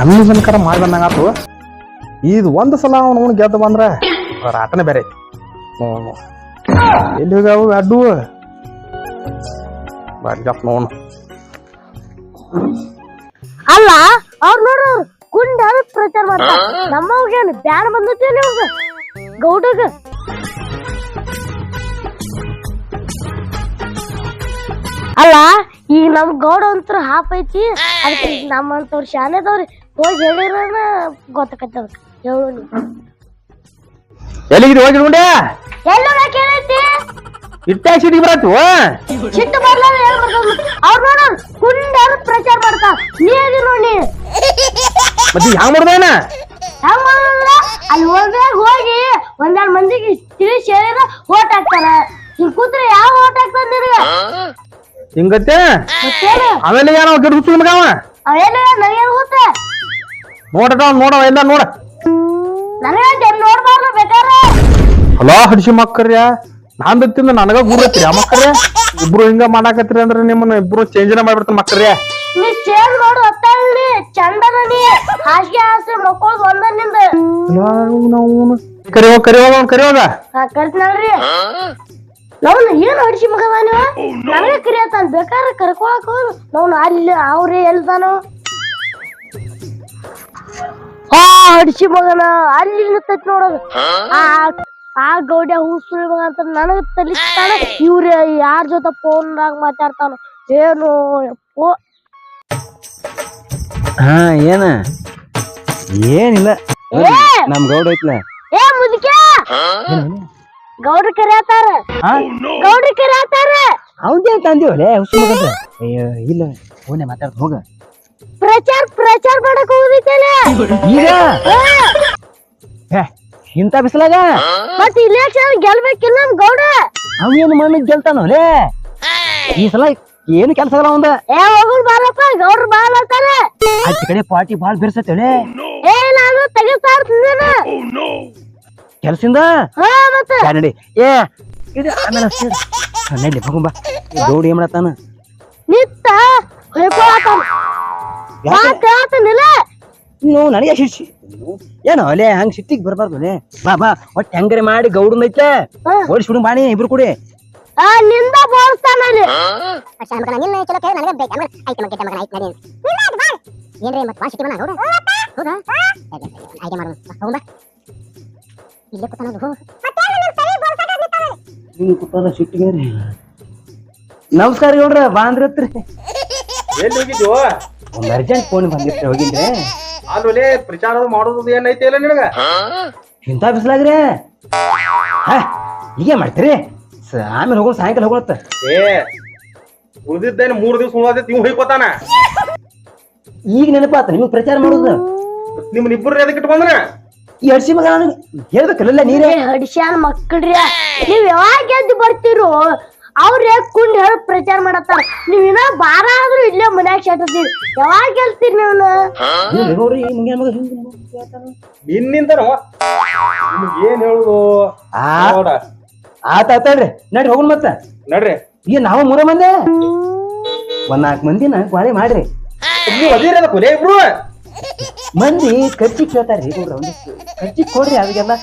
ನನ್ನ ಜನಕರ ಮಾಡಿ ಬಂದಂಗಾತು. ಇದು ಒಂದು ಸಲ ಅವನು ಗೆದ್ದು ಬಂದ್ರೆ ಅವ್ರ ಆಟನೇ ಬೇರೆ. ನೋವು ಎಲ್ಲಿ ಹೋಗ್ಯಾವು ಅಡ್ಡು? ಗಪ್ಪ ನೋನು ಅಲ್ಲ, ಅವ್ರು ನೋಡು ಗುಂಡ ಪ್ರಚಾರ ಮಾಡ್ತಾರೆ? ನಮ್ಮವ್ಗೇನು ಬ್ಯಾಡ ಬಂದೈತಿ ನಿಮ್ಗ ಗೌಡಗ? ಅಲ್ಲ, ಈಗ ನಮ್ ಗೌಡ ಅಂತೂ ಹಾಪ್ ಐತಿ. ಅದಕ್ಕೆ ನಮ್ಮಂತವ್ರು ಶಾಲೆದವ್ರಿ ಹೋಗಿ ಹೇಳಿರೋನ ಗೊತ್ತಾಕತ್ತ ಅದಕ್ಕೆ ಹೇಳು ನೀ ಎಲ್ಲಿಗಿರಿ ಹೋಗಿರುಂಡೆ ಎಲ್ಲ ಕೇಳೈತಿ ಇಟ್ಟಾಗ ಸಿಟಿಗೆ ಬರತ್ತು ಸಿಟ್ಟು ಬರ್ಲಾರ ಬರ್ತದ ಅವ್ರು ನೋಡ ಗುಂಡ ಪ್ರಚಾರ ಮಾಡ್ತಾರ ನೀ ಅದಿ ನೋಡಿ ಮತ್ತೆ ಮಾಡ್ದೇನ ಹೆಂಗ್ ಮಾಡೋದಂದ್ರ ಅಲ್ಲಿ ಹೋಗಿ ಒಂದೆರಡು ಮಂದಿಗೆ ತಿಳಿಸಿ ಹೇಳಿದ್ರೆ ಓಟ್ ಹಾಕ್ತಾರೆ. ಹಿಂಗ್ ಕೂತ್ರೆ ಯಾವ ಓಟ್ ಹಾಕ್ತಾರ ನಿನಗ? ಹಿಂಗತ್ತೆ? ಮತ್ತೇನು? ಆಮೇಲೆ ಏನೋ ಗಿಡ ಹುಚ್ಚು ಮಗ ಅವ? ಅವೇನ ನನಗೆ ಗೊತ್ತ ನೋಡಟ ನೋಡವ ಎಲ್ಲ ನೋಡ. ಹಲೋ ಹಡಿಸಿ ಮಕ್ಕರ್ಯ ನಾನ್ ಬಿತ್ತಿಂದ ನನಗ ಗುರುತ್ರಿ ಆ ಮಕ್ಕರ್ಯ ಇಬ್ರು ಹಿಂಗ ಮಾಡಾಕತ್ರಿ ಅಂದ್ರೆ ನಿಮ್ಮನ್ನ ಇಬ್ರು ಚೇಂಜ್ನ ಮಾಡ್ಬಿಡ್ತಾರ ಮಕ್ಕರ್ಯ ನೀ ಚೇಂಜ್ ಮಾಡು ಅತ್ತಲ್ಲಿ ಚಂದನ ನೀ. ಹಾಸಿಗೆ ಹಾಸಿ ಮಕ್ಕಳು ಒಂದ ನಿಂದ. ನಾವು ಕರಿಯೋ ಕರಿಯೋಗ ಅವ್ನ್ ಕರಿಯೋಗ ಹಾ ಕರ್ತೀನಲ್ರಿ. ನಾವು ಏನು ಹೊಡಿಸಿ ಮಗವ ನೀವು? ನನಗೆ ಕರಿಯತಾನ ಬೇಕಾದ್ರೆ ಕರ್ಕೊಳಕ್ ನಾವು ಅಲ್ಲಿ ಅವ್ರೇ ಎಲ್ದಾನು. ಹಾ ಹಡಿಸಿ ಮಗನ. ಅಲ್ಲಿ ನಿಂತೈತಿ ನೋಡೋದು ಆ ಆ ಗೌಡ್ಯ ಹೂಸುಳಿ ಮಗ ಅಂತ ನನಗ ತಲಿಸ್ತಾನ. ಇವ್ರ ಯಾರ ಜೊತೆ ಫೋನ್ ಫೋನ್ದಾಗ ಮಾತಾಡ್ತಾನ. ಏನು ಯಪ್ಪೋ. ಹಾ ಏನ? ಏನಿಲ್ಲ. ಏ! ನಮ್ ಗೌಡ ಐತ್ಲ. ಏ ಮುದುಕ ಗೌಡ್ರ ಕರ್ಯಾತಾರ. ಹಾ? ಗೌಡ್ರ ಕರಿಯತಾರ. ಅವಂದೇ ತಂದಿವಲೆ ಹುಸು ಮಗದ. ಅಯ್ಯೋ ಇಲ್ಲ. ಫೋನೆ ಮಾತಾಡ್ ಹೋಗ. ಪ್ರಚಾರ ಪ್ರಚಾರ ಮಾಡಕ್ ಹೋಗಿದ್ದಲ್ಲ ಈಗ? ಹೇ, ಇಂಥ ಬಿಸಿಲಾಗ? ಮತ್ ಇಲೆಕ್ಷನ್ ಗೆಲ್ಬೇಕಿಲ್ಲ ನಮ್ ಗೌಡ. ಅವೇನು ಮಣ್ಣಿಗೆ ಗೆಲ್ತಾನೋಲೆ ಈ ಸಲ ಏನು ಕೆಲಸ ಅವಂದ? ಏ ಹೋಗುಲ್ ಬಾರಪ್ಪ ಗೌಡ್ರು ಬಾಳ ಅಂತಾರ ಕಡೆ ಪಾರ್ಟಿ ಭಾಳ ಬಿರ್ಸತ್ತೇಳೆ ಏ ನಾನು ತೆಗಿಸ್ತಾ ಇರ್ತಿದ್ದೇನ ಕೆಲ್ಸಿಂದ? ಹಾ ಮತ್ತ. ಯಾ ನಡಿ. ಏ ಇದು ಆಮೇಲೆ. ಹಾ, ನಡಿ ಹೋಗುಂಬ ಗೌಡ ಏನ್ ಮಾಡತ್ತಾನ? ನಿತ್ತ ಹೊಯ್ಕೊಳತಾನ ಇನ್ನು ನನಗೆ ಶಿರ್ಸಿ ಏನೋ ಅಲೆ ಹಂಗ ಸಿಟ್ಟಿಗೆ ಬರ್ಬಾರ್ದು ಬಾ ಬಾ ಒಟ್ಟು ಹೆಂಗರೆ ಮಾಡಿ ಗೌಡನ್ ಐತೆ. ಹಾ. ಓಡಿಸ್ಬಿಡು ಬಾಣಿ ಇಬ್ರು ಕೂಡಿ. ಆ ನಿಂದ ಬೋಳ್ಸ್ತಾನ ಅಲ್ಲಿ ಅಷ್ಟ ಮಗನ ನಿನ್ನ ಚಲೋ ಕೇಳಿ ನನಗೆ ಬೇಕು ಐತೆ ಮಗ ಮಗನ ಐತೆ ನಡಿ ಏನ್ರಿ ಮತ್ತೆ ಭಾಳ ಸಿಟಿ ಬಣ್ಣ ನೋಡು ಹೌದಾ? ಐತೆ ಮಾಡು. ಹೋಗುಂಬ ಇಲ್ಲೇ ಕೂತಾನ ಅದು ಹಿಂಗ್ ಕೂತಾರ ಸಿಟ್ಟಿಗೆ ನಮಸ್ಕಾರ ಗೌಡ್ರ ಬಾ ಎಲ್ಲಿ ಒಂದ್ ಅರ್ಜೆಂಟ್ ಫೋನ್ ಬಂದಿತ್ತು ಹೋಗಿದ್ರೆ ಅಲ್ಲಿ ಪ್ರಚಾರ ಮಾಡೋದು ಏನೈತಿ ಇಲ್ಲ ನಿನಗ? ಇಂಥ ಬಿಸಿಲಾಗ್ರಿ. ಹಾ ಹೀಗೆ ಮಾಡ್ತೀರಿ. ಆಮೇಲೆ ಹೋಗೋದು ಸಾಯಂಕಾಲ ಹೋಗತ್ತ ಏ ಉಳ್ದಿದ್ದೇನೆ ಮೂರ್ ದಿವ್ಸ ಉಳ್ದೈತಿ ನೀವು ಹೋಯ್ಕೋತಾನ. ಈಗ ನೆನಪಾತ ನಿಮಗೆ ಪ್ರಚಾರ ಮಾಡೋದು. ನಿಮ್ಮನ್ನ ಇಬ್ಬರು ಎದಕ್ಕೆ ಇಟ್ಕೊಂಡ್ರೆ? ಈ ಹಡ್ಸಿ ಮಗ ನನಗೆ ಹೇಳ್ಬೇಕಲ್ಲ ನೀರೇ? ಹಡಿಸ್ಯಾನ ಮಕ್ಕಳ್ರಿ ನೀವ್ ಯಾವಾಗ ಗೆದ್ದು ಬರ್ತೀರೋ? ಅವ್ರೇ ಕುಂಡ್ ಹೇಳಿ ಪ್ರಚಾರ ಮಾಡತ್ತಾರ? ನೀವ್ ಇನ್ನ ಬಾರ ಆದ್ರೂ ಇಲ್ಲೇ ಮನ್ಯಾಗ ಶೆಟ್ಟಿರ್ತೀರಿ ಯಾವಾಗ ಗೆಲ್ತೀರಿ ನೀವು ನೋಡ್ರಿ ಮಗ ಹಿಂಗ್ ನಿಮ್ಗೆ ಏನ್ ಹೇಳುದು? ನೋಡ. ಆತ ಆತಡ್ರಿ ನಡ್ರಿ ಹೋಗ್ ಮತ್ತ. ನಡ್ರಿ. ಈಗ ನಾವು ಮೂರ ಮಂದಿ? ಒಂದ್ ನಾಲ್ಕು ಮಂದಿನ ಗಾಳಿ ಮಾಡ್ರಿ. ನೀವು ಅದಿರ ಕೊಲೆ ಇಬ್ರು. ಮಂದಿ ಖರ್ಚಿ ಕೇಳ್ತಾರ್ರಿ ನೋಡ್ರಿ ಒಂದಿಷ್ಟು ಖರ್ಚಿ ಕೊಡ್ರಿ ಅದಕ್ಕೆಲ್ಲ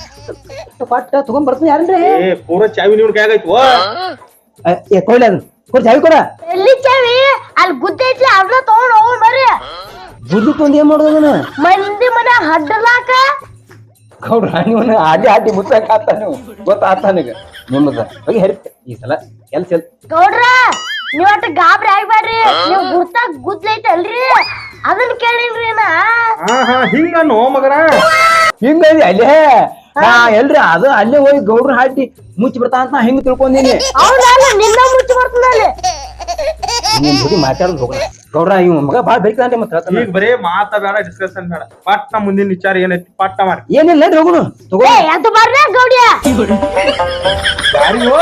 ಪಟ್ಟ ತಗೊಂಡ್ ಬರ್ತೀನಿ ಯಾರನ್ರಿ? ಏ ಪೂರ ಚಾವಿ ನೀವು ಕೈಯಾಗಾಯ್ತು ಏ ಕೊಡ್ಲಿ ಅದನ್ನ ಕೊಡ್ ಚಾವಿ ಕೊಡ. ಎಲ್ಲಿ ಚಾವಿ ಅಲ್ಲಿ ಗುದ್ದ ಐತ್ಲಿ ಅದನ್ನ ತಗೊಂಡ್ ಹೋಗೋಣ ಬರ್ರಿ ಗುದ್ದು ತೊಂದ್ ಏನ್ ಮಾಡೋದು ಅದನ್ನ ಮಂದಿ ಮನೆ ಹಡ್ಡಲಾಕ ಗೌಡ್ರ ನೀವನ್ನ ಆಡಿ ಆಡಿ ಮುಟ್ಟಾಕ ಆತ ನೀವು. ಗೊತ್ತಾತ ನನಗ? ನಿಮ್ಮದ ಹೋಗಿ ಹೆರಿ ಈ ಸಲ ಕೆಲ್ಸ ಎಲ್ ಗೌಡ್ರ ನೀವ್ ಒಟ್ಟ ಗಾಬ್ರಿ ಆಗ್ಬೇಡ್ರಿ ನೀವ್ ಗುರ್ತಾಗ ಗುದ್ಲ ಐತಲ್ರಿ ಅದನ್ನ ಕೇಳಿಲ್ರಿ ನಾ. ಹಾ ಹಾ ಹಿಂಗನ್ನು ಮಗನ? ಹಿಂಗ ಅಲ್ಲೇ? ನಾ ಎಲ್ರಿ ಅದು ಅಲ್ಲೇ ಹೋಗಿ ಗೌಡ್ರ ಹಾಟಿ ಮುಚ್ಚಿ ಬಿಡ್ತಾ ಅಂತ ನಾ ಹಿಂಗ್ ತಿಳ್ಕೊಂಡೀನಿ? ನಿಮ್ ಜೊತೆ ಮಾತಾಡೋದು ಹೋಗೋಣ ಗೌಡ್ರ ಇವ್ ಮಗ ಬಾಳ ಬೇಕಂದ್ರೆ ಮತ್ತೆ ಹೇಳ್ತಾನ. ಈಗ ಬರೇ ಮಾತ ಬೇಡ ಡಿಸ್ಕಷನ್ ಬೇಡ. ಪಟ್ಟ ಮುಂದಿನ ವಿಚಾರ ಏನೈತಿ ಪಟ್ಟ ಮಾಡಿ ಏನಿಲ್ಲ ನಡ್ರಿ ಗುದ್ಲಿರಿ ತಗೋ ಯಾರಿಗೋ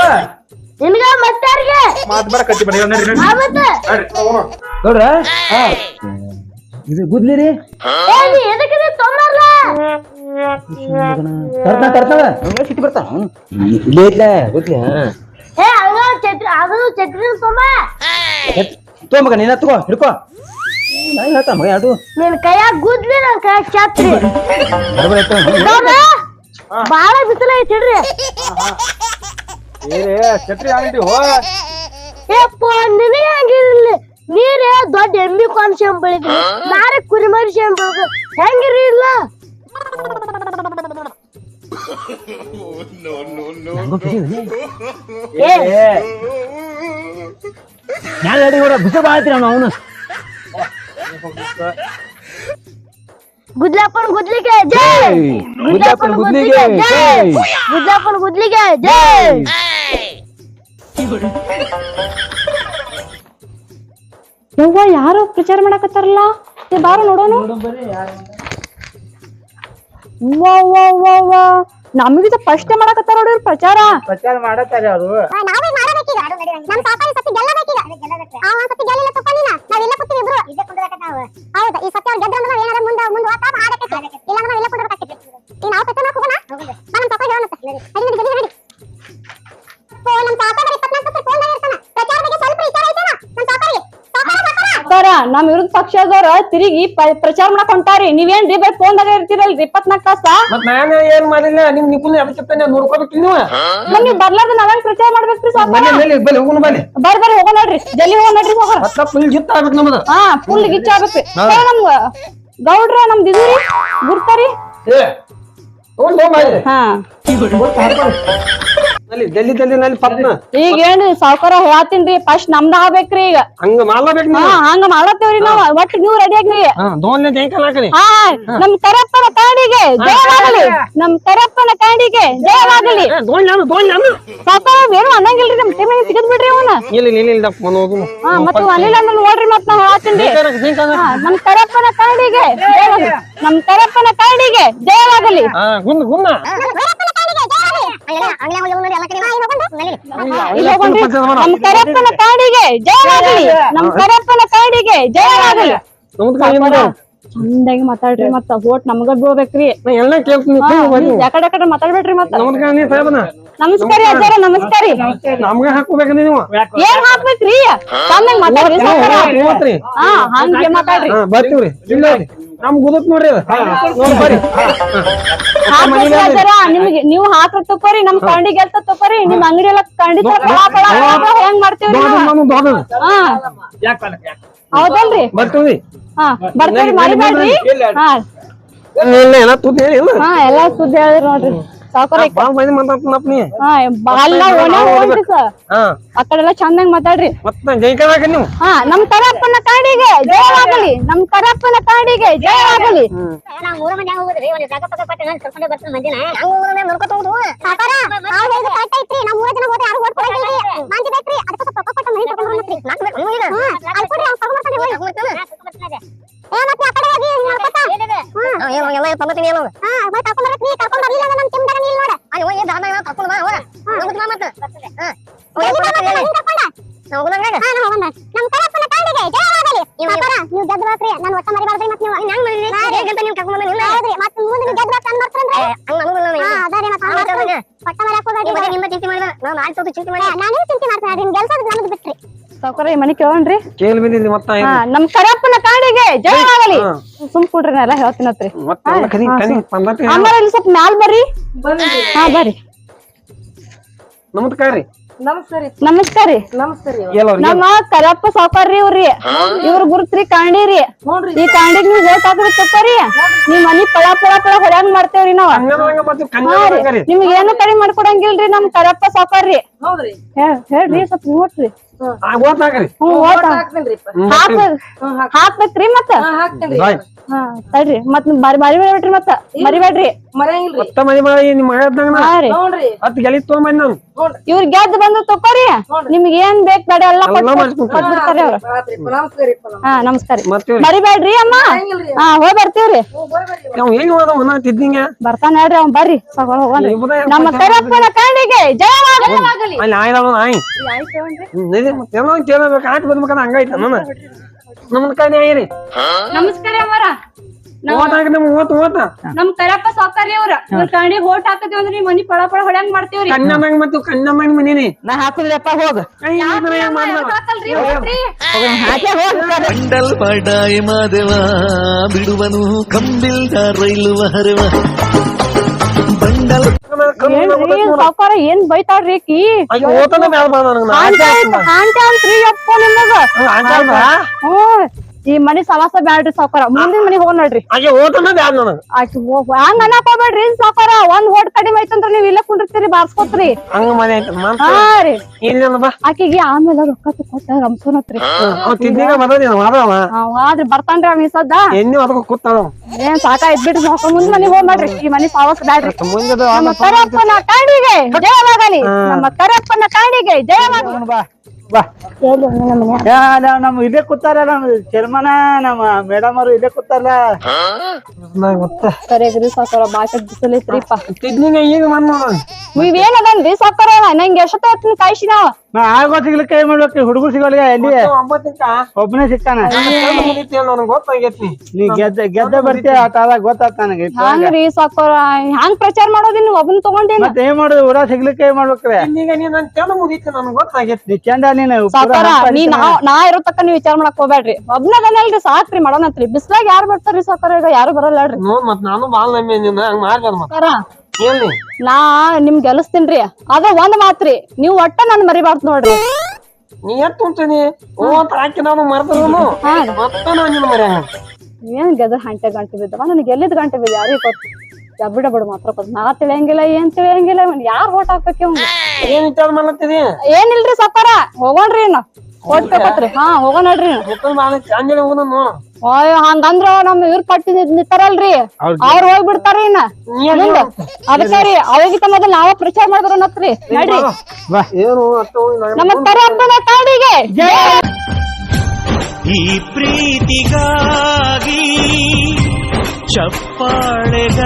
ನಿನ್ಗ ಮತ್ತಾರಿಗೆ ಮಾತ್ ಬೇಡ ಕಟ್ಟಿ ಬೇಡ ನಡ್ರಿ ನಡ್ರಿ. ಆ ಮತ್ತ. ನಡ್ರಿ ಹೋಗೋಣ. ಗೌಡ್ರ ಹಾ. ಇದು ಗುದ್ಲಿ ರೀ. ಏ ಎದಕ್ಕೆ ತೊಂಬರ್ಲ ತರ್ತಾನ ತರ್ತಾನ. ಹಂಗ ಸಿಟ್ಟು ಬರ್ತಾನ. ಇಲ್ಲೇ ಇಲ್ಲ ಗೊತ್ತಿಲ್ಲ. ಹಾ. ಏ ಹಂಗ ಚಟ್ರಿ ಅದು ಚಟ್ರಿ ತೊಂಬ. ತಗೋ ಮಗ ನೀನ ತಗೋ ಹಿಡ್ಕೋ. ನಾನು ಹೇಳ್ತಾ ಮಗ ಅದು ನಿನ್ ಕೈಯಾಗ ಗುದ್ಲಿ ನನ್ ಕೈಯಾಗ ಚಾತ್ರಿ. ಬಾಳ ಬಿಸಿಲ ಐತಿಡ್ರಿ ಏ ಛತ್ರಿ ಅಂಗಡಿ ಹೋ ಏಪ್ಪ ನಿನಗೆ ಹಂಗಿರ್ಲಿ ನೀರೇ ದೊಡ್ಡ ಎಮ್ಮಿ ಕೊಂಡ್ ಬೆಳಿಗ್ಗೆ ನಾರೇ ಕುರಿಮರಿ ಬೆಳಗ್ಗೆ ಹೆಂಗಿರಿ ಇಲ್ಲ no, no, no. ನಾನು ಹೇಳಿ ಕೂಡ ಬಿಸಿ ಬಾಳ್ತಿ ನಾನು ಅವನು ಗುದ್ಲಾಪನ್ ಗುದ್ಲಿಗೆ ಜೈ ಗುದ್ಲಾಪನ್ ಗುದ್ಲಿಗೆ ಜೈ ಗುದ್ಲಾಪನ್ ಗುದ್ಲಿಗೆ ಜೈ ಯವ್ವ ಯಾರು ಪ್ರಚಾರ ಮಾಡಕತ್ತಾರಲ್ಲ? ಬಾರು ನೋಡೋಣ ವಾ ವಾ ವಾ ವಾ. ನಮಗಿದ ಫಸ್ಟ್ ಮಾಡಕತ್ತಾರ ನೋಡ್ರಿ ಪ್ರಚಾರ. ಪ್ರಚಾರ ಮಾಡತ್ತಾರೆ ಅವರು. ನಾವೇ ಮಾಡಬೇಕೀಗ? ನಮ್ ಸಾಕಾರಿ ಸತಿ ಗೆಲ್ಲಬೇಕೀಗ ಪಕ್ಷದವ್ರ ತಿರುಗಿ ಪ್ರಚಾರ ಮಾಡಕ್ ಹೊಂಟಾರಿ. ನೀವೇನ್ರಿ ಬೈ ಫೋನ್ದಾಗ ಇರ್ತೀರಲ್ರಿ ಇಪ್ಪತ್ನಾಕ್ ತಾಸ? ಮತ್ ನಾನು ಏನ್ ಮಾಡಿಲ್ಲ ನಿಮ್ ನಿಪುಣ ಅದಕ್ಕೆ ನೋಡ್ಕೋಬೇಕು ನೀವು? ಮತ್ ನೀವ್ ಬರ್ಲಾರ್ದ ನಾವೇನ್ ಪ್ರಚಾರ ಮಾಡ್ಬೇಕ್ರಿ ಸಾವ್ಕಾರ ಬಲ್ಲಿ ಹೋಗೋಣ ಬಲ್ಲಿ ಬರ್ರಿ ಬರ್ರಿ ಹೋಗೋಣ ನೋಡ್ರಿ. ಜಲ್ದಿ ಹೋಗೋ ನೋಡ್ರಿ ಹತ್ತ ಫುಲ್ ಜಿತ್ತ ಆಗ್ಬೇಕು ನಮ್ದು. ಹಾ ಫುಲ್ ಗಿಚ್ಚ ಆಗ್ಬೇಕ್ರಿ ಏ, ನಮ್ಗ ಗೌಡ್ರ ನಮ್ದು ಇದು ರೀ ಗುರ್ತಾರಿ ಏ ಹೋಗ್ ಹೋಗ್ ಮಾಡಿ ಹಾ. ಅಲ್ಲಿ ಜಲ್ದಿ ಜಲ್ದಿ ನಲ್ಲಿ ಪತ್ನ ಈಗ ಏನ್ ಸಾವ್ಕಾರ ಹೇಳತ್ತೀನ್ರಿ ಫಸ್ಟ್ ನಮ್ದ ಆಗ್ಬೇಕ್ರಿ ಈಗ. ಹಂಗ ಮಾಡ್ಲೇಬೇಕು ಹಾ ಹಂಗ ಮಾಡತ್ತೇವ್ರಿ ನಾವ್ ಒಟ್ಟು ನೀವು ರೆಡಿ ಆಗ್ರಿ. ಹಾ ದೋನ್ಲೆ ಜೈಕಲ್ ಹಾಕಲಿ ಹಾ ನಮ್ ಕರಪ್ಪನ ಕಾಂಡಿಗೆ ಜಯವಾಗಲಿ. ನಮ್ ಕರಪ್ಪನ ಕಾಂಡಿಗೆ ಜಯವಾಗಲಿ. ಏನು ಅನ್ನಂಗಿಲ್ರಿ ನಮ್ ಟೀಮ್ ತೆಗೆದ್ ಬಿಡ್ರಿ ಅವನ. ಇಲ್ಲ ಇಲ್ಲ ಇಲ್ಲ ಫೋನ್ ಹೋಗು. ಹಾ ಮತ್ತೆ ಅನಿಲ್ ಅಣ್ಣ ನೋಡ್ರಿ ಮತ್ ನಾ ಹೇಳತ್ತೀನ್ರಿ ನಮ್ ಕರಪ್ಪನ ಕಾಂಡಿಗೆ ನಮ್ ಕರಪ್ಪನ ಕಾಂಡಿಗೆ ಜಯವಾಗಲಿ. ಹಾ ಗುಂದ ಗುಂದ ನಮ್ ಕರಪ್ಪನ ಕಾಣಿಗೆ ಜಯವಾಗಲಿ ನಮ್ ಕರಪ್ಪನ ಕಾಣಿಗೆ ಜಯವಾಗಲಿ ಚಂದಾಗಿ ಮಾತಾಡ್ರಿ ಮತ್ತ. ಓಟ್ ನಮಗ ಬೀಳ್ಬೇಕ್ರಿ ಯಾಕಡೆ ಯಾಕಡೆ ಮಾತಾಡ್ಬೇಡ್ರಿ ಮತ್ತ. ನಮಸ್ಕಾರ ಅಜ್ಜಾರ ನಮಸ್ಕಾರ ನಮ್ಗೆ ಹಾಕೋಬೇಕು ನೀವು. ಏನ್ ಹಾಕ್ಬೇಕ್ರಿ? ಚಂದಂಗ್ ಮಾತಾಡ್ರಿ ಹಂಗೆ ಮಾತಾಡ್ರಿ. ಹಾ ಬರ್ತೀವ್ರಿ. ಇಲ್ಲ ನಮ್ ಗುದತ್ ನೋಡ್ರಿ ನಿಮ್ಗೆ ನೀವು ಹಾಕ ತಕೋರಿ ನಮ್ ಕಂಡಿ ಗೆಲ್ತ ತಕೋರಿ ನಿಮ್ ಅಂಗಡಿ ಎಲ್ಲ ಖಂಡಿತ ಹೆಂಗ್ ಮಾಡ್ತೀವ್ರಿ ಹೌದಲ್ರಿ? ಬರ್ತೀವ್ರಿ. ಹಾ ಮರಿಬೇಡ್ರಿ ಹಾ. ಇಲ್ಲ ಎಲ್ಲ ತುದ್ದಿ ಹೇಳಿ ಇಲ್ಲ ಹಾ ಎಲ್ಲಾ ಸುದ್ದಿ ಹೇಳಿದ್ರಿ ನೋಡ್ರಿ. ಮಂದಿ ಮಾತಾಡ್ತೀನಪ್ಪ ನೀ ಹಾ ಬಾಲ್ಲ ಓಣ್ಯಾಗ ಹೋಗ್ರಿ ಸರ್ ಹಾ ಆ ಕಡೆ ಎಲ್ಲ ಚಂದಂಗ್ ಮಾತಾಡ್ರಿ ಮತ್ತ ನೀವು ಹಾ ನಮ್ ಕರಪ್ಪನ ಕಾಡಿಗೆ ಜಯವಾಗಲಿ ನಮ್ ಕರಪ್ಪನ ಕಾಡಿಗೆ ಜಯವಾಗಲಿ ನಾವು ಮೂರು ಮಂದಿ ಹೋಗುದ್ರಿ ಒಂದು ಜಾಗ ಪಕ್ಕ ಕೊಟ್ಟು ನಾನು ಕರ್ಕೊಂಡೆ ಬರ್ತೀನಿ ಮಂದಿನ ಹಂಗ ಹೋಗೋಣ ನೋಡ್ಕೊತ ಹೋಗುದು ಸಾಕಾರ ನಾವು ಹೇಳಿದ ಕರೆಕ್ಟ್ ಐತ್ರಿ ನಾವು ಮೂರು ಜನ ಹೋದ್ರೆ ಯಾರು ಓಟ್ ಕೊಡಂಗಿಲ್ರಿ ಮಂದಿ ಬೇಕ್ರಿ ಅದಕ್ಕೆ ಪಕ್ಕ ಕೊಟ್ಟು ಮನೆ ಕರ್ಕೊಂಡು ಬರ್ತೀರಿ ನಾಲ್ಕು ಬೇಕು ನೀವು ಈಗ ಅಲ್ಲಿ ಕೊಡ್ರಿ ಅವ್ನು ಕರ್ಕೊಂಡು ಬರ್ತಾನೆ ಹೋಗಿ ಏ ಮತ್ತೆ ಆ ಕಡೆ ಹೋಗಿ ನೋಡ್ಕೊತ ಹ್ಮ್ ಏನು ಎಲ್ಲ ತಗೋತೀನಿ ಏನು ಹಾ ಬರ್ತೀನಿ ಕರ್ಕೊಂಡು ಬರ್ಲಿಲ್ಲ ಬಾ ಅಯ್ಯೋ ಏನ್ ದಾಮ ಕರ್ಕೊಂಡು ಬಾ ಹೋಗುದು ಮಾ ಮತ್ತೆ. ಹಾ. ನಿಮ್ಮ ಚಿಂತೆ ಮಾಡಿದ ನಾನು ಆಯ್ತು ಚಿಂತೆ ಮಾಡಿ ನಾನೇ ಚಿಂತೆ ಮಾಡ್ತೀನಿ ನಿಮ್ ಗೆಲ್ಸೋದು ನಮಗೆ ಬಿಟ್ರಿ. ಸಾವ್ಕಾರ ಈ ಮನಿ ಕೇಳೋಣ್ರಿ? ಕೇಳಿ ಬಂದಿದ್ರಿ ಮತ್ತ ಹಾ ನಮ್ಮ ಕರಪ್ಪನ ಕಾಡಿಗೆ ಜಯವಾಗಲಿ ಸುಮ್ ಕೂಡ್ರಿ ನಾ ಎಲ್ಲ ಕನಿ ಪಂದತಿ ಆಮೇಲೆ ಇಲ್ಲಿ ಸ್ವಲ್ಪ ಮ್ಯಾಲ್ ಬರ್ರಿ. ಹಾ ಬರ್ರಿ. ನಮ್ದು ಕಾರಿ ನಮಸ್ಕಾರ ರೀ. ಎಲ್ಲ ನಮ್ಮ ಕರಪ್ಪ ಸಾವ್ಕಾರ್ರಿ ಇವ್ರಿ ಇವ್ರ ಗುರುತ್ರಿ ಕಾಂಡಿರಿ. ಈ ಕಾಂಡಿ ನೀವು ಓಟ್ ಹಾಕ್ರಿ ತಪ್ಪರಿ. ನೀವ್ ಮನಿ ಪಳ ಪಳ ಪಳ ಹೊಡ್ಯಾಂಗ್ ಮಾಡ್ತೇವ್ರಿ ನಾವ್. ನಿಮ್ಗೆ ಏನು ಕಡಿಮೆ ಮಾಡ್ಕೊಡಂಗಿಲ್ರಿ ನಮ್ ಕರಪ್ಪ ಸಾವ್ಕಾರ್ರಿ. ಹೇಳ್ರಿ ಸ್ವಲ್ಪ ಓಟ್ರಿ ಹಾಕ್ಬೇಕ್ರಿ ಮತ್ತ? ಹಾ ತಡ್ರಿ. ಮತ್ ಬಾರಿ ಬಾರಿ ಬೇಡ್ರಿ. ಮತ್ತ ಮರಿಬೇಡ್ರಿ ಮತ್ತ ಮನೆ ಮಾಡಿ ನಿಮ್ ಮಗದ್ದಂಗ ಹಾ ರೀ. ಹತ್ತು ಗೆಲಿ ತೊಗೊಂಬಂದ್ ನಾನು. ಇವ್ರ ಗೆದ್ದು ಬಂದು ತಕೋರಿ ನಿಮ್ಗೆ ಏನ್ ಬೇಕ್ ಬೇಡ ಎಲ್ಲ ಕೊಟ್ಬಿಡ್ತಾರೆ ಅವ್ರ. ಹಾ ನಮಸ್ಕಾರ ಮರಿಬೇಡ್ರಿ ಅಮ್ಮ. ಹಾ ಹೋಗ್ ಬರ್ತೀವ್ರಿ. ಬರ್ತಾನ ಹೇಳ್ರಿ ಅವ್ನ್ ಬರ್ರಿ. ನಮ್ಮ ಕರಪ್ಪನ ಕಾಣಿಗೆ ಜಯ ಆಗಲಿ. ಇದೆ ಮತ್ತೆ ಏನೋ ಕೇಳಬೇಕು. ಆಟ ಬರ್ಬೇಕಂದ್ರೆ ಹಂಗಾಯ್ತ ನನ್ನ ನಮ್ಮನ್ ನಮಸ್ಕಾರ ಅವರ. ನಮ್ ಕರಪ್ಪ ಸಾವ್ಕಾರಿ ಅವ್ರ. ಇವ್ರ ಹಾಕತಿವಿ ಅಂದ್ರೆ ಮನಿ ಪಳ ಪಳ ಹೊಡ್ಯಾಂಗ್ ಮಾಡ್ತೀವ್ರಿ ಕನ್ನಮ್ಮಂಗ್ ಮತ್ತು ಕನ್ನಮ್ಮಂಗ್ ಮನೇನಿ. ನಾ ಹಾಕುದ್ರಪ್ಪ ಹೋಗ. ಮಂಡಲ್ ಪಡಾಯಿ ಮಾದೇವ ಬಿಡುವನು ಕಂಬಿಲ್ದ ರೈಲು ಹರವ. ಸಾವ್ಕಾರ ಏನ್ ಬೈತಾಳ್ರಿ ಆಯ್ತು ಆಂಟಿ ಅಂತ್ರಿ ಅಪ್ಪ ನಿಮಗ ಹ್ಮ್. ಈ ಮನಿ ಸವಾಸ ಬ್ಯಾಡ್ರಿ ಸಾವ್ಕಾರ. ಮುಂದಿನ ಮನಿಗ್ ಹೋಗ್ ನೋಡ್ರಿ. ಆಕಿ ಓಟನ ಬ್ಯಾಡ ನನಗ. ಆಕಿ ಹೋಗ್ ಹಂಗ ಅನ್ನಕ್ ಹೋಗ್ಬೇಡ್ರಿ ಸಾವ್ಕಾರ. ಒಂದ್ ಹೋಟ್ ಕಡಿಮೆ ಐತಂದ್ರ ನೀವ್ ಇಲ್ಲೇ ಕುಂಡಿರ್ತೀರಿ ಬಾರ್ಸ್ಕೊತ್ರಿ. ಹಂಗ ಮನೆ ಹಾ ರೀ. ಇಲ್ಲ ಬಾ. ಆಕಿಗೆ ಆಮೇಲೆ ರೊಕ್ಕ ಕೊಟ್ಟ ರಂಸೋನತ್ರಿ ಅವ್ ತಿದ್ದಿಗ ಮದನಿ ಮಾದವ ಆದ್ರಿ ಬರ್ತಾನ್ರಿ ಅವ್ ಸದ್ದ. ಎಣ್ಣೆ ಅದಕ್ಕ ಕೂತಾವ ಏನ್ ಸಾಕ ಇದ್ಬಿಟ್ರಿ ಸಾಕ ಮುಂದ್ ಮನಿ ಹೋಗ್ ಮಾಡ್ರಿ ಈ ಮನಿ ಸಾವಾಸ ಬ್ಯಾಡ್ರಿ. ನಮ್ಮ ಕರಪ್ಪನ ಕಾಣಿಗೆ ಜಯವಾಗಲಿ. ನಮ್ಮ ಕರಪ್ಪನ ಕಾಣಿಗೆ ಜಯವಾಗಲಿ. ಬಾ. ನಾವ್ ನಮ್ ಇಲ್ಲೇ ಕೂತಾರ ನಮ್ ಚೇರ್ಮನ ನಮ್ಮ ಮೇಡಮ್ ಅವ್ರು ಇಲ್ಲೇ ಕೂತಾರಲ್ಲ ಸರಿಯಾಗ್ರಿ ಸಾಕಾರ ಬಾಕಟ್ ಬಿಸಿಲೈತ್ರಿಪ್ಪ ತಿದ್ನಿಗ ಈಗ ಬಂದ್ ನೋಡ. ನೀವೇನ್ ಅದನ್ರಿ ಸಾಕಾರ ನಂಗೆ ಎಷ್ಟೊತ್ತ ಹೊತ್ತಿನ ಕಾಯ್ಸಿ ನಾವ್ ನಾ ಆಗೋ ಸಿಗ್ಲಿಕ್ಕೆ ಏನ್ ಮಾಡ್ಬೇಕು ಹುಡುಗರು ಸಿಗೋಲ್ಗ ಎಲ್ಲಿ? ಒಬ್ಬನೇ ಸಿಕ್ಕಾನ? ಮುಗಿತಿ ನನಗೆ ಗೊತ್ತಾಗೈತಿ ನೀ ಗೆದ್ದ ಗೆದ್ದ ಬರ್ತೀಯ? ಆಟಾದಾಗ ಗೊತ್ತಾಗ್ತ ನನಗೆ ಹಂಗ್ರಿ ಸಾಕಾರ ಹ್ಯಾಂಗ್ ಪ್ರಚಾರ ಮಾಡೋದಿ ನೀವು ಒಬ್ಬನ ತಗೊಂಡೇನ? ಮತ್ತೆ ಏನ್ ಮಾಡೋದು? ಊರ ಸಿಗ್ಲಿಕ್ಕೆ ಏನ್ ಮಾಡ್ಬೇಕ್ರೆ ಈಗ ನೀನ್ ಚಂದ ಮುಗೀತು ಮುಗೀತಿ ನನಗೆ ಗೊತ್ತಾಗೈತಿ ಚಂದ ನೀನು ನೀ. ನಾವ್ ನಾ ಇರೋ ತಕ್ಕ ನೀವ್ ವಿಚಾರ ಮಾಡಕ್ ಹೋಗ್ಬೇಡ್ರಿ. ಒಬ್ನದನಲ್ರಿ ಸಾಕ್ರಿ ಮಾಡೋಣಂತ್ರಿ ಬಿಸ್ಲಾಗ ಯಾರು ಬರ್ತಾರ್ರಿ ಸಾಕಾರ ಈಗ ಯಾರು ಬರಲ್ಲ ಹೇಳ್ರಿ. ನೋಡ್ ಮತ್ ನಾನು ಬಾಳ್ ನಮ್ಮೆ ನೀನ್ ಹಂಗ ಮಾಡ್ಬೇಡ ಮತ್ ಸಾಕಾರ ಏನಿ ನಾ ನಿಮ್ ಗೆಲಸ್ತೀನ್ರಿ. ಅದ ಒಂದ್ ಮಾತ್ರಿ. ನೀವ್ ಒಟ್ಟ ನನ್ ಮರಿಬಾರ್ದು ನೋಡ್ರಿ. ನೀ ಎತ್ ಉಂಟನಿ? ಓ ಅಂತ ಹಾಕಿ ನಾನು ಮರ್ದನು ಮತ್ತ ನಾನು ನಿನ್ನ ಮರ್ಯ ಏನ್ ಗೆದ್ರ ಗಂಟೆ ಗಂಟೆ ಬಿದ್ದವ? ನನಗೆ ಎಲ್ಲಿದ್ ಗಂಟೆ ಬಿದ್ದ? ಯಾರಿಗ್ ಗೊತ್ತು? ಬಿಡ ಬಿಡು ಮಾತ್ರ ಗೊತ್ತು. ನಾ ತಿಳಿಯಂಗಿಲ್ಲ ಏನ್ ತಿಳಿಯಂಗಿಲ್ಲ. ಯಾರು ಓಟ್ ಹಾಕ್ಬೇಕು ಏನ್ ವಿಚಾರ ಮಾಡ್ಲತ್ತಿದಿ? ಏನಿಲ್ರಿ ಸಪ್ಪಾರ? ಹೋಗೋಣ್ರಿ ಇನ್ನ. ಓಟ್ ಬೇಕತ್ರಿ ಹಾ ಹೋಗೋಣ ನೋಡ್ರಿ ಇನ್ನು. ಅಂಜಲಿ ಹೋಗುದ ನೋ ಓಯ್ ಹಂಗಂದ್ರ ನಮ್ ಇವ್ರ ಪಟ್ಟಿ ನಿಂತಾರಲ್ರಿ. ಅವ್ರ ಹೋಗ್ಬಿಡ್ತಾರ ಇನ್ನ. ಮುಂದ ಅದಕ್ಕ ರೀ ಅವಾಗಿತ ಮೊದಲ್ ನಾವ ಪ್ರಚಾರ ಮಾಡಿದ್ರ ಅನ್ನತ್ರಿ. ನಡ್ರಿ. ಬಾ ಏನು ಅಷ್ಟು ನಮ್ಮ ಕರಪ್ಪನ ಕಾಡಿಗೆ. ಈ ಪ್ರೀತಿಗಾಗಿ ಚಪ್ಪಾಳೆಗ